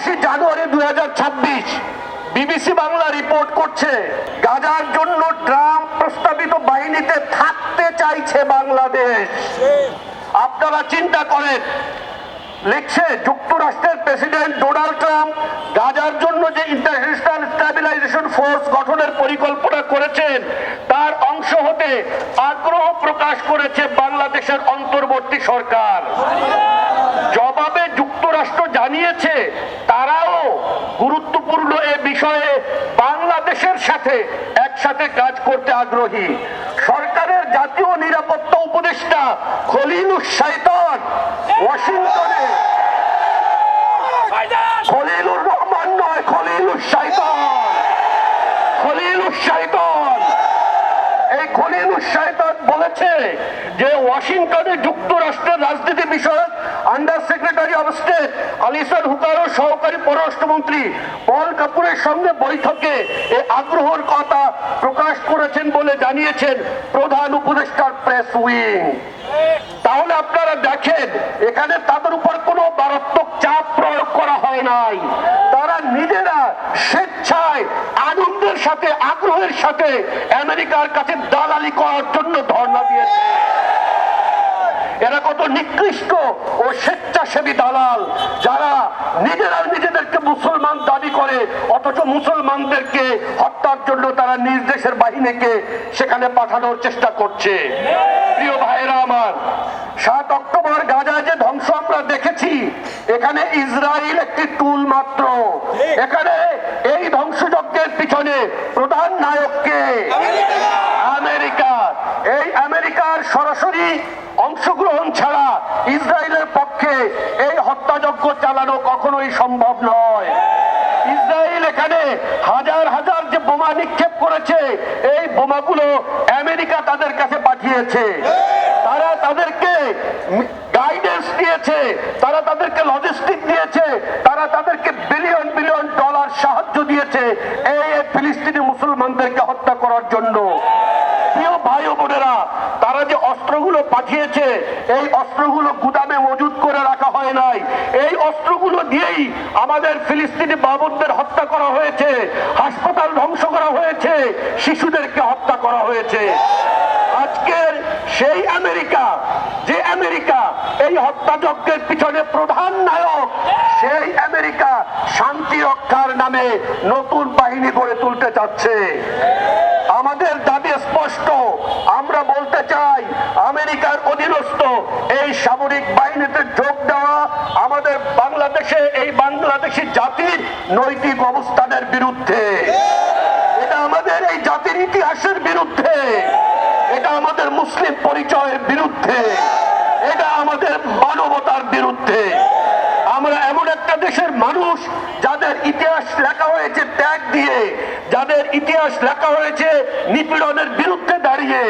দশই জানুয়ারি দু হাজার ছাব্বিশ বিবিসি বাংলা রিপোর্ট করছে, গাজার জন্য ট্রাম্প প্রস্তাবিত বাহিনীতে থাকতে চাইছে বাংলাদেশ। আপনারা চিন্তা করেন, লিখছে যুক্তরাষ্ট্রের প্রেসিডেন্ট ডোনাল্ড ট্রাম্প গাজার জন্য যে ইন্টারন্যাশনাল স্ট্যাবিলাইজেশন ফোর্স গঠনের পরিকল্পনা করেছেন, তার অংশ হতে আগ্রহ প্রকাশ করেছে বাংলাদেশের অন্তর্বর্তী সরকার। জবাবে যুক্তরাষ্ট্র জানিয়েছে, তারাও গুরুত্বপূর্ণ এ বিষয়ে বাংলাদেশের সাথে একসাথে কাজ করতে আগ্রহী। সরকারের জাতীয় নিরাপত্তা উপদেষ্টা খলিলুর শৈতান ওয়াশিংটনে। খলিলুর রহমান নয় খলিলুর শৈতান খলিলুর শৈতান এই খলিলুর শৈতান বলেছে ওয়াশিংটনে যুক্তরাষ্ট্রের রাজনীতি বিষয়ক under secretary of state Alison হুকারো সহকারী পররাষ্ট্রমন্ত্রী পল কাপুরের সঙ্গে বৈঠকে এ আগ্রহের কথা প্রকাশ করেছেন বলে জানিয়েছেন প্রধান উপদেষ্টার প্রেস উইং। তাহলে আপনারা দেখেন, এখানে তাদের উপর কোনো মারাত্মক চাপ প্রয়োগ করা হয় নাই। তারা নিজেরা স্বেচ্ছায় আনন্দের সাথে, আগ্রহের সাথে আমেরিকার কাছে দালালি করার জন্য ধর্ণা দিয়েছে। এরা কত নিকৃষ্ট ও স্বেচ্ছাসেবী দালাল যারা নিজেরা নিজেদেরকে মুসলমান দাবি করে, অথচ মুসলমানদেরকে হত্যার জন্য তারা নিজ দেশের বাহিনীকে সেখানে পাঠানোর চেষ্টা করছে। প্রিয় ভাইরা আমার, সাত অক্টোবর গাজায় যে ধ্বংস আমরা দেখেছি, এখানে ইসরায়েল একটি টুল মাত্র। এখানে এই ধ্বংসযজ্ঞের পিছনে প্রধান নায়ককে আমেরিকা। এই আমেরিকার সরাসরি অংশগ্রহণ ছাড়া ইসরায়েলের পক্ষে এই হত্যাযজ্ঞ চালানো কখনোই সম্ভব নয়। ইসরায়েল এখানে হাজার হাজার যে বোমা নিক্ষেপ করেছে, এই বোমাগুলো আমেরিকা তাদের কাছে পাঠিয়েছে। তারা তাদেরকে গাইডেন্স দিয়েছে, তারা তাদেরকে লজিস্টিক দিয়েছে, তারা তাদেরকে বিলিয়ন বিলিয়ন ডলার সাহায্য দিয়েছে এই ফিলিস্তিনি মুসলমানদেরকে হত্যা করার জন্য প্রিয় ভাই ও বোনেরা তারা যে অস্ত্রগুলো পাঠিয়েছে। এই অস্ত্রগুলো গুদামে মজুদ করে রাখা হয় নাই। এই অস্ত্রগুলো দিয়েই আমাদের ফিলিস্তিনি বাবুদের হত্যা করা হয়েছে, হাসপাতাল ধ্বংস করা হয়েছে, শিশুদেরকে হত্যা করা হয়েছে। আজকের সেই আমেরিকা, যে আমেরিকা এই হত্যাযজ্ঞের পিছনে প্রধান নায়ক, সেই আমেরিকা শান্তি রক্ষার নামে নতুন বাহিনী গড়ে তুলতে চাচ্ছে আমাদের দাবি আমেরিকার অধীনস্থ এই সামরিক বাহিনীতে যোগ দেওয়া আমাদের বাংলাদেশে, এই বাংলাদেশি জাতির নৈতিক অবস্থানের বিরুদ্ধে। এটা আমাদের এই জাতির ইতিহাসের বিরুদ্ধে। এটা আমাদের মুসলিম পরিচয়ের বিরুদ্ধে। এটা আমাদের মানবতার বিরুদ্ধে। আমরা এমন একটা দেশের মানুষ যাদের ইতিহাস লেখা হয়েছে ত্যাগ দিয়ে, যাদের ইতিহাস লেখা হয়েছে নিপীড়নের বিরুদ্ধে দাঁড়িয়ে।